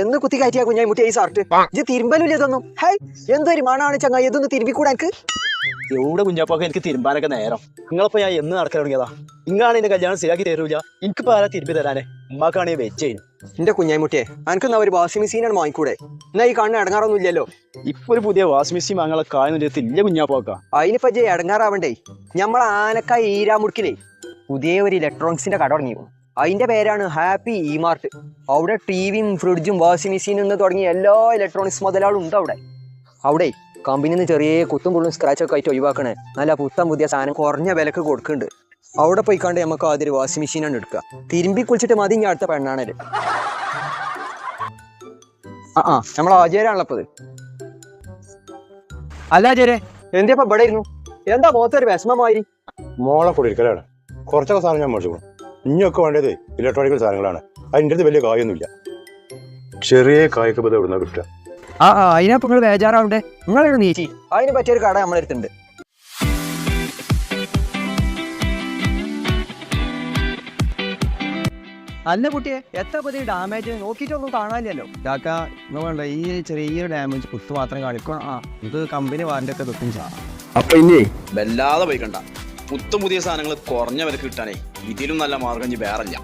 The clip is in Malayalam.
എന്ന് കുത്തി കയറ്റിയാ കുഞ്ഞായി മുട്ടിയ ഈ ഷർട്ട് ഇത് തിരുമ്പലില്ല ഇതൊന്നും? ഹേയ് എന്തൊരു മണാണ് ചങ്ങായി ഇതൊന്ന് തിരുമ്പിക്കൂടാ എനിക്ക്? എവിടെ കുഞ്ഞാപ്പൊക്കെ എനിക്ക് തിരുമ്പാനൊക്കെ നേരം? നിങ്ങളിപ്പോ ഞാൻ എന്ന് നടക്കാൻ തുടങ്ങിയതാ? ഇങ്ങാണ് എന്റെ കല്യാണം ശരിയാക്കി തരൂല. എനിക്കിപ്പോ ആരാ തിരുമ്പി തരാനേ? ഉമ്മാക്കാണ് വെച്ച് ചെയ്യുന്നു എന്റെ കുഞ്ഞായി മുട്ടിയെ എനിക്കെന്നാ ഒരു വാഷിംഗ് മെഷീനാണ് വാങ്ങിക്കൂടെ? എന്നാ ഈ കണ്ണ് ഇടങ്ങാറൊന്നും ഇല്ലല്ലോ ഇപ്പൊ ഒരു പുതിയ വാഷിംഗ് മെഷീൻ വാങ്ങാനുള്ള കാര്യം ഇല്ല കുഞ്ഞാപ്പൊക്ക. അതിനിപ്പോ ഇടങ്ങാറാവണ്ടേ? നമ്മളെ ആനക്കായ ഈരാമുടുക്കിലേ. പുതിയ ഒരു ഇലക്ട്രോണിക്സിന്റെ കട തുടങ്ങി. അതിന്റെ പേരാണ് ഹാപ്പി ഇ മാർട്ട്. അവിടെ ടിവിയും ഫ്രിഡ്ജും വാഷിംഗ് മെഷീനും എന്ന് തുടങ്ങിയ എല്ലാ ഇലക്ട്രോണിക്സ് മുതലാളും ഉണ്ട് അവിടെ. അവിടെ കമ്പനിയിൽ നിന്ന് ചെറിയ കുത്തും പുള്ളും സ്ക്രാച്ച് ഒക്കെ ആയിട്ട് ഒഴിവാക്കണേ. നല്ല പുത്തം പുതിയ സാധനം കുറഞ്ഞ വിലക്ക് കൊടുക്കുന്നുണ്ട്. അവിടെ പോയി കണ്ട് നമുക്ക് ആദ്യം ഒരു വാഷിംഗ് മെഷീനാണ് എടുക്കുക. തിരുമ്പി കുളിച്ചിട്ട് മതി ഞാൻ അടുത്ത പെണ്ണാണ് ആ ആ നമ്മൾ ആചാരാണല്ലോ അത് അല്ല ആചാരെ എന്താ ഇപ്പൊ ഇവിടെ ഇരുന്നു? എന്താ മുഖത്തൊരു വിഷമമായി മോളെ കൂടി ഇരിക്കലാണ്. കുറച്ചൊക്കെ സാധനം ഞാൻ മേടിച്ചു ഇനിയൊക്കെ വേണ്ടത് ഇലക്ട്രോണിക്കൽ സാധനങ്ങളാണ്. അതിന്റെ അടുത്ത് വലിയ കായൊന്നുമില്ല ചെറിയ കായ്ക്ക് ഇപ്പോൾ എവിടുന്ന കിട്ടുക. ആ ആ അതിനപ്പം നിങ്ങൾ ബേജാറാവണ്ടേ? നിങ്ങൾ നീച്ചി അതിന് പറ്റിയൊരു കട നമ്മളെ അടുത്തുണ്ട്. അല്ല കുട്ടിയെ എത്ര പതി ഡാമേജ് നോക്കിയിട്ടൊന്നും കാണാനില്ലല്ലോ. കാക്ക വേണ്ട ഈ ചെറിയ ഡാമേജ് കുത്ത് മാത്രം കാണിക്കണം ആ ഇത് കമ്പനി വാറന്റി ഒക്കെ കിട്ടും സാ. അപ്പൊ ഇനി വല്ലാതെ പോയിക്കണ്ട പുത്തു പുതിയ സാധനങ്ങൾ കുറഞ്ഞ വിലക്ക് കിട്ടാനേ ഇതിലും നല്ല മാർഗം ഇനി വേറല്ല